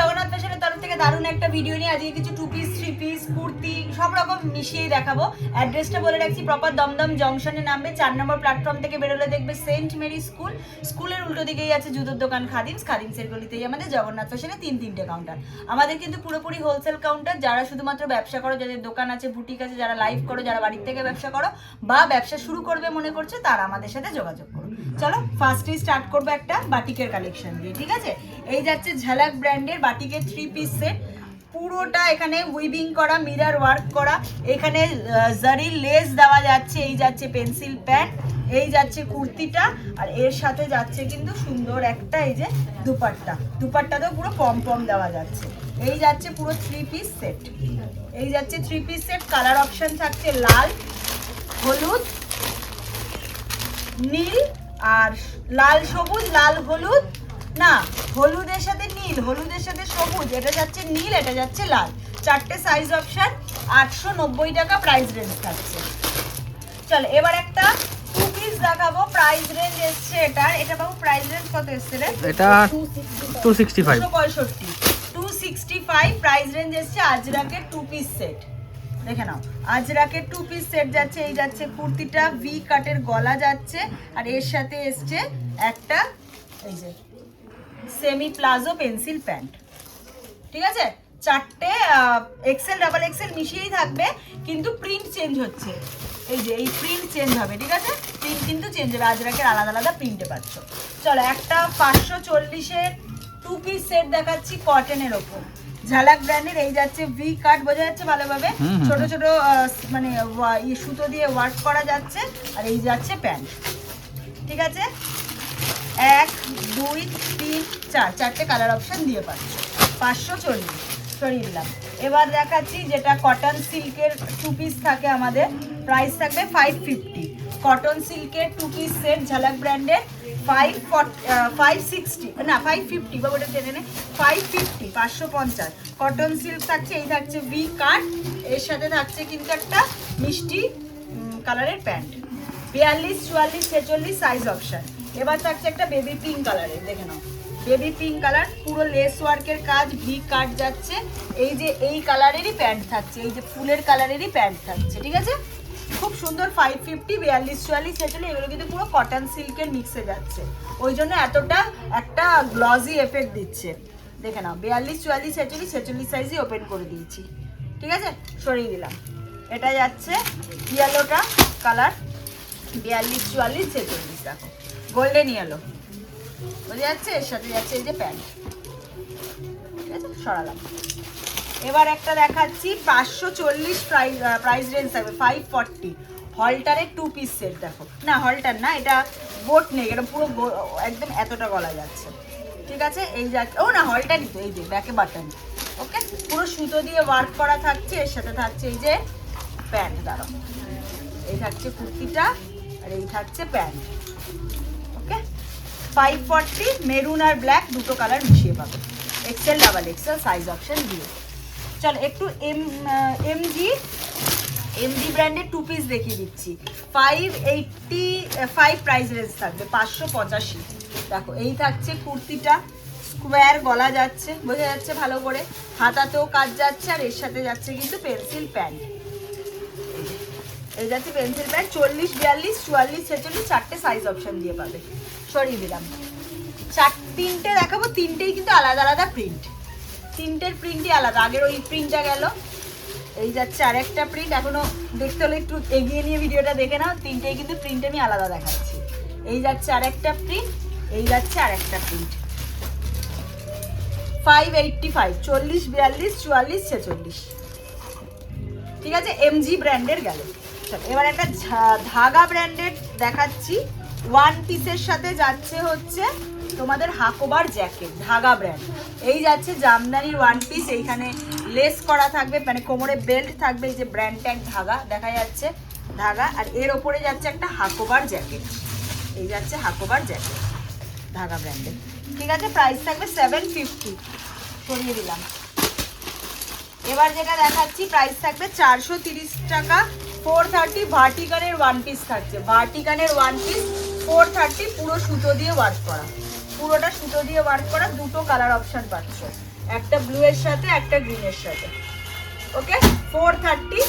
জগন্নাথ ফ্যাশনের তরফ থেকে দারুণ একটা ভিডিও নিয়ে আজকে কিছু two piece three piece kurti সব রকম মিশিয়েই দেখাবো। অ্যাড্রেসটা বলে রাখছি প্রপার দমদম জংশনে নামবে, চার নম্বর প্ল্যাটফর্ম থেকে বেরোলে দেখবে সেন্ট মেরি স্কুল স্কুলের উল্টো দিকেই আছে জুতোর দোকান খাদিমস খাদিমসের গলিতেই আমাদের জগন্নাথ ফ্যাশনে তিন তিনটে কাউন্টার আমাদের কিন্তু পুরোপুরি হোলসেল কাউন্টার যারা শুধুমাত্র ব্যবসা করো, যাদের দোকান আছে বুটিক আছে, যারা লাইভ করো, যারা বাড়ির থেকে ব্যবসা করো বা ব্যবসা শুরু করবে মনে করছ, তারা আমাদের সাথে যোগাযোগ করো। চলো ফার্স্টেই স্টার্ট করব একটা বাটিকের কালেকশন দিয়ে, ঠিক আছে? এই যাচ্ছে ঝালাক ব্র্যান্ডের বাটিকের থ্রি পিস সেট পুরোটা এখানে উইভিং করা মিরার ওয়ার্ক করা। এখানে জারি লেস দেওয়া যাচ্ছে, এই যাচ্ছে পেন্সিল প্যান্ট এই যাচ্ছে কুর্তিটা। আর এর সাথে যাচ্ছে কিন্তু সুন্দর একটা এই যে দুপাট্টা। দুপাট্টাতেও পুরো পম পম দেওয়া যাচ্ছে। এই যাচ্ছে পুরো থ্রি পিস সেট এই যাচ্ছে three piece set colour option থাকছে লাল, হলুদ, নীল আর লাল সবুজ লাল হলুদ না হলুদের সাথে নীল হলুদের সাথে সবুজ এটা যাচ্ছে নীল এটা যাচ্ছে লাল। চারটে সাইজ অপশন আটশো নব্বই টাকা প্রাইস রেঞ্জ থাকছে। চল এবার একটা টু পিস দেখাবো প্রাইস রেঞ্জ এসছে এটার এটা বাবু প্রাইস রেঞ্জ কত এসছে রে? এটা টু সিক্সটি ফাইভ পঁয়ষট্টি। Two sixty five price range এসছে আজরাকের টু পিস সেট দেখে নাও। আজরাকে টু পিস সেট যাচ্ছে, এই যাচ্ছে কুর্তিটা ভি কাটের গলা যাচ্ছে, আর এর সাথে এসছে একটা, এই যে সেমি প্লাজো পেন্সিল প্যান্ট ঠিক আছে? চারটে এক্সেল ডাবল এক্সেল মিশিয়েই থাকবে, কিন্তু প্রিন্ট চেঞ্জ হচ্ছে। এই যে, এই প্রিন্ট চেঞ্জ হবে, ঠিক আছে? প্রিন্ট কিন্তু চেঞ্জ হবে আজরাকের আলাদা আলাদা প্রিন্টে পাচ্ছ। চলো, একটা পাঁচশো চল্লিশের টু পিস সেট দেখাচ্ছি কটনের ওপর। ঝালাক ব্র্যান্ডের এই যাচ্ছে ভি কাট বোঝা যাচ্ছে ভালোভাবে? ছোট ছোট মানে সুতো দিয়ে ওয়ার্ক করা যাচ্ছে। আর এই যাচ্ছে প্যান্ট ঠিক আছে? এক দুই তিন চার চারটে কালার অপশন দিয়ে পাচ্ছ। পাঁচশো চল্লিশ সরিয়ে দিলাম। এবার দেখাচ্ছি যেটা কটন সিল্কের টু পিস থাকে আমাদের। প্রাইস থাকবে ফাইভ ফিফটি কটন সিল্কের টু পিস সেট ঝালাক ব্র্যান্ডের ফাইভ ফাইভ সিক্সটি না ফাইভ ফিফটি বা ওটা জেনে নে। ফাইভ ফিফটি পাঁচশো পঞ্চাশ। কটন সিল্ক থাকছে, এই থাকছে ভি কাট এর সাথে থাকছে কিন্তু একটা মিষ্টি কালারের প্যান্ট। বিয়াল্লিশ, চুয়াল্লিশ, ছেচল্লিশ সাইজ অপশন এবার থাকছে একটা বেবি পিঙ্ক কালারের দেখে নাও। বেবি পিঙ্ক কালার পুরো লেস ওয়ার্কের কাজ ভি কাট যাচ্ছে। এই যে এই কালারেরই প্যান্ট থাকছে, এই যে ফুলের কালারেরই প্যান্ট থাকছে, ঠিক আছে? খুব সুন্দর ফাইভ ফিফটি বিয়াল্লিশ চুয়াল্লিশ ছেচল্লিশ এগুলো কিন্তু পুরো কটন সিল্কের মিক্সে যাচ্ছে। ওই জন্য এতটা একটা গ্লজি এফেক্ট দিচ্ছে। দেখে নাও, বিয়াল্লিশ চুয়াল্লিশ ছেচল্লিশ ছেচল্লিশ সাইজই ওপেন করে দিয়েছি। ঠিক আছে? সরিয়ে দিলাম এটা যাচ্ছে ইয়েলোটা কালার বিয়াল্লিশ চুয়াল্লিশ ছেচল্লিশ দেখো গোল্ডেন ইয়েলো বোঝা যাচ্ছে? এর সাথে যাচ্ছে এই যে প্যান্ট ঠিক আছে? সরালাম। এবার একটা দেখাচ্ছি পাঁচশো চল্লিশ প্রাইস রেঞ্জ থাকবে ফাইভ ফর্টি হলটারের টু পিস সেট দেখো। না হলটার না, এটা বোট নেই, এটা পুরো একদম এতটা গলা যাচ্ছে। ঠিক আছে? এই যাচ্ছে ও না হলটারই তো, এই যে ব্যাকে বাটন ওকে পুরো সুতো দিয়ে ওয়ার্ক করা থাকছে, এর সাথে থাকছে এই যে প্যান্ট দাঁড়ো এই থাকছে কুর্তিটা, আর এই থাকছে pant okay five forty maroon আর ব্ল্যাক দুটো কালার মিশিয়ে পাবে। XL double XL size option দিয়ে। চল, একটু এম এমজি এমজি ব্র্যান্ডের টু পিস দেখিয়ে দিচ্ছি। Five eighty five price range থাকবে, পাঁচশো পঁচাশি। দেখো, এই থাকছে কুর্তিটা স্কোয়ার গলা যাচ্ছে, বোঝা যাচ্ছে ভালো করে। হাতাতেও কাজ যাচ্ছে, আর এর সাথে যাচ্ছে কিন্তু পেন্সিল প্যান্ট এই যাচ্ছে পেন্সিল প্যান্ট চল্লিশ, বিয়াল্লিশ, চুয়াল্লিশ, ছেচল্লিশ, চারটে সাইজ অপশান দিয়ে পাবে। সরিয়ে দিলাম। চার, তিনটে দেখাবো, তিনটেই কিন্তু আলাদা আলাদা প্রিন্ট তিনটের প্রিন্টই আলাদা। আগের ওই প্রিন্টটা গেল। এই যাচ্ছে আরেকটা প্রিন্ট এখনও দেখতে হলে একটু এগিয়ে নিয়ে ভিডিওটা দেখে নাও। তিনটেই কিন্তু প্রিন্ট আমি আলাদা দেখাচ্ছি। এই যাচ্ছে আরেকটা প্রিন্ট এই যাচ্ছে আরেকটা প্রিন্ট ফাইভ এইটটি ফাইভ চল্লিশ, বিয়াল্লিশ, চুয়াল্লিশ, ছেচল্লিশ। ঠিক আছে? এমজি ব্র্যান্ডের গেল। এবার একটা ধাগা ব্র্যান্ডের দেখাচ্ছি। ওয়ান পিসের সাথে যাচ্ছে হচ্ছে তোমাদের হাকোবার জ্যাকেট ধাগা ব্র্যান্ড এই যাচ্ছে জামদানির ওয়ান পিস এইখানে লেস করা থাকবে মানে কোমরে বেল্ট থাকবে, এই যে ব্র্যান্ড ট্যাগ ধাগা, দেখা যাচ্ছে ধাগা, আর এর ওপরে যাচ্ছে একটা হাকোবার জ্যাকেট এই যাচ্ছে হাকোবার জ্যাকেট ধাগা ব্র্যান্ডের ঠিক আছে প্রাইস থাকবে সেভেন ফিফটি সরিয়ে দিলাম। এবার যেটা দেখাচ্ছি প্রাইস থাকবে চারশো টাকা। ফোর থার্টি ভার্টিকানের ওয়ান পিস থাকছে। ভার্টিকানের ওয়ান পিস ফোর থার্টি পুরো সুতো দিয়ে ওয়ার্ক করা। পুরোটা সুতো দিয়ে ওয়ার্ক করা, দুটো কালার অপশান পাচ্ছ। একটা ব্লু এর সাথে, একটা গ্রিনের সাথে। Okay four thirty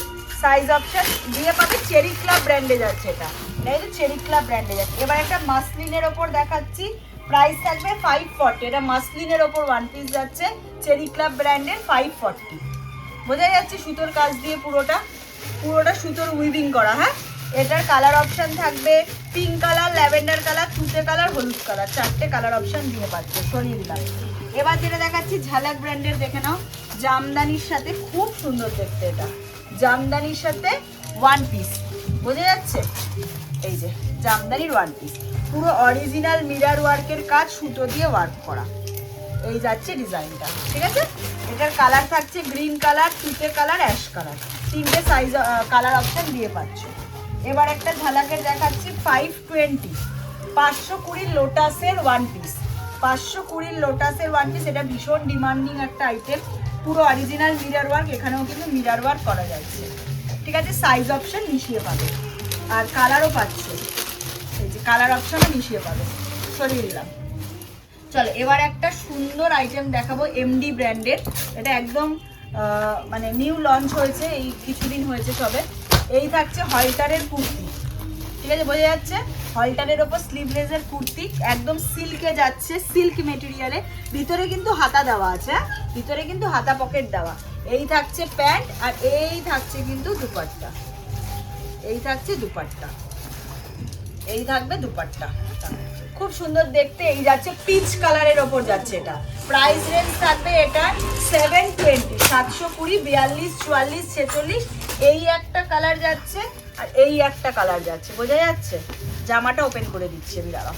size option দিয়ে পাবে চেরি ক্লাব ব্র্যান্ডে যাচ্ছে এটা। তো চেরি ক্লাব ব্র্যান্ডে যাচ্ছে। এবার একটা মাসলিনের ওপর দেখাচ্ছি। প্রাইস থাকবে ফাইভ ফর্টি এটা মাসলিনের ওপর ওয়ান পিস যাচ্ছে। চেরি ক্লাব ব্র্যান্ডের ফাইভ ফর্টি বোঝা যাচ্ছে সুতোর কাজ দিয়ে পুরোটা? পুরোটা সুতোর উইভিং করা হ্যাঁ? এটার কালার অপশন থাকবে পিঙ্ক কালার ল্যাভেন্ডার কালার তুতে কালার হলুদ কালার চারটে কালার অপশন দিয়ে পাচ্ছে সরিয়ে দিলাম। এবার যেটা দেখাচ্ছি, ঝালাক ব্র্যান্ডের দেখে নাও। জামদানির সাথে খুব সুন্দর দেখতে এটা। জামদানির সাথে ওয়ান পিস বোঝা যাচ্ছে? এই যে, জামদানির ওয়ান পিস পুরো অরিজিনাল মিরার ওয়ার্কের কাজ সুতো দিয়ে ওয়ার্ক করা। এই যাচ্ছে ডিজাইনটা, ঠিক আছে? এটার কালার থাকছে গ্রিন কালার তুতে কালার অ্যাশ কালার তিনটে সাইজ কালার অপশন দিয়ে পাচ্ছ এবার একটা ঝালাকের দেখাচ্ছি ফাইভ টোয়েন্টি পাঁচশো কুড়ির লোটাসের ওয়ান পিস পাঁচশো কুড়ির লোটাসের ওয়ান পিস এটা ভীষণ ডিমান্ডিং একটা আইটেম পুরো অরিজিনাল মিরার ওয়ার্ক এখানেও কিন্তু মিরার ওয়ার্ক করা যাচ্ছে। ঠিক আছে সাইজ অপশন মিশিয়ে পাবে। আর কালারও পাচ্ছে। এই যে কালার অপশনও মিশিয়ে পাবে। সরিয়ে দিলাম। চলো, এবার একটা সুন্দর আইটেম দেখাবো এমডি ব্র্যান্ডের এটা একদম মানে নিউ লঞ্চ হয়েছে, এই কিছুদিন হয়েছে সবে। এই থাকছে হলটারের কুর্তি। ঠিক আছে, বোঝা যাচ্ছে? হলটারের ওপর স্লিভলেসের কুর্তি, একদম সিল্কে যাচ্ছে সিল্ক মেটেরিয়ালে ভিতরে কিন্তু হাতা দেওয়া আছে হ্যাঁ? ভিতরে কিন্তু হাতা পকেট দেওয়া। এই থাকছে প্যান্ট আর এই থাকছে কিন্তু দুপাট্টা। এই থাকছে দুপাট্টা। এই থাকবে দুপাট্টা। খুব সুন্দর দেখতে এই যাচ্ছে পিচ কালারের ওপর যাচ্ছে এটা। প্রাইস রেঞ্জ থাকবে এটা সেভেন টোয়েন্টি সাতশো কুড়ি, বিয়াল্লিশ, চুয়াল্লিশ, ছেচল্লিশ, এই একটা কালার যাচ্ছে আর এই একটা কালার যাচ্ছে। বোঝা যাচ্ছে? জামাটা ওপেন করে দিচ্ছি আমি, দাঁড়াও।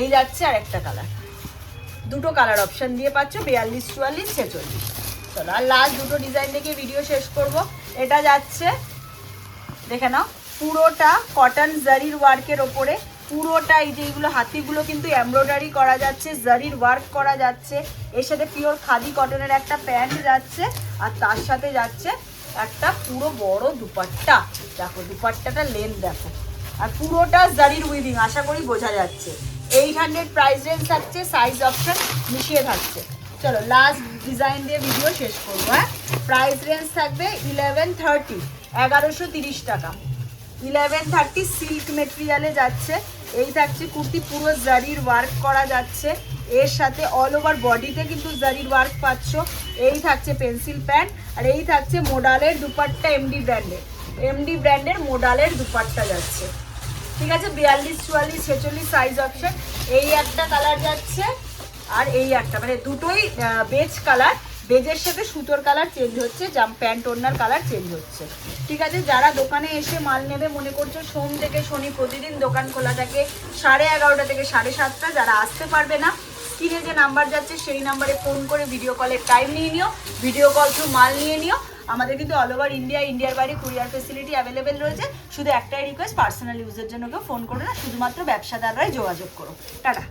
এই যাচ্ছে আর একটা কালার দুটো কালার অপশন দিয়ে পাচ্ছ, বিয়াল্লিশ, চুয়াল্লিশ, ছেচল্লিশ। চলো, আর লাস্ট দুটো ডিজাইন দেখে ভিডিও শেষ করব। এটা যাচ্ছে, দেখে নাও। পুরোটা কটন জারির ওয়ার্কের ওপরে, পুরোটা এই যে এইগুলো হাতিগুলো কিন্তু এমব্রয়ডারি করা যাচ্ছে জারির ওয়ার্ক করা যাচ্ছে, এর সাথে পিওর খাদি কটনের একটা প্যান্ট যাচ্ছে, আর তার সাথে যাচ্ছে একটা পুরো বড় দুপাট্টা। দেখো দুপাট্টাটা লেন্থ দেখো। আর পুরোটা জারির উইভিং আশা করি বোঝা যাচ্ছে। এইট হান্ড্রেড প্রাইস রেঞ্জ থাকছে সাইজ অপশন মিশিয়ে থাকছে। চলো লাস্ট ডিজাইন দিয়ে ভিডিও শেষ করব হ্যাঁ? প্রাইস রেঞ্জ থাকবে ইলেভেন থার্টি এগারোশো তিরিশ টাকা। ইলেভেন থার্টি সিল্ক মেটেরিয়ালে যাচ্ছে। এই থাকছে কুর্তি, পুরো জারির ওয়ার্ক করা যাচ্ছে। এর সাথে অল ওভার বডিতে কিন্তু জারির ওয়ার্ক পাচ্ছ। এই থাকছে পেন্সিল প্যান্ট আর এই থাকছে মোডালের দুপাট্টা এমডি ব্র্যান্ডের এমডি ব্র্যান্ডের মোডালের দুপাট্টা যাচ্ছে। ঠিক আছে? বিয়াল্লিশ, চুয়াল্লিশ, ছেচল্লিশ সাইজ অপশন এই একটা কালার যাচ্ছে আর এই একটা। মানে দুটোই বেজ কালার বেজের সাথে সুতোর কালার চেঞ্জ হচ্ছে, জাম প্যান্ট ওড়নার কালার চেঞ্জ হচ্ছে। ঠিক আছে, যারা দোকানে এসে মাল নেবে, মনে করছ সোম থেকে শনি প্রতিদিন দোকান খোলা থাকে সাড়ে এগারোটা থেকে সাড়ে সাতটা, যারা আসতে পারবে না, স্ক্রিনে যে নাম্বার যাচ্ছে, সেই নাম্বারে ফোন করে ভিডিও কলের টাইম নিয়ে নিও ভিডিও কল থ্রু মাল নিয়ে নিও। আমাদের কিন্তু অল ওভার ইন্ডিয়া ইন্ডিয়ার বাইরে কুরিয়ার ফেসিলিটি অ্যাভেলেবেল রয়েছে। শুধু একটাই রিকোয়েস্ট পার্সোনাল ইউজের জন্য কেউ ফোন করো না, শুধুমাত্র ব্যবসাদাররাই যোগাযোগ করো। টাটা।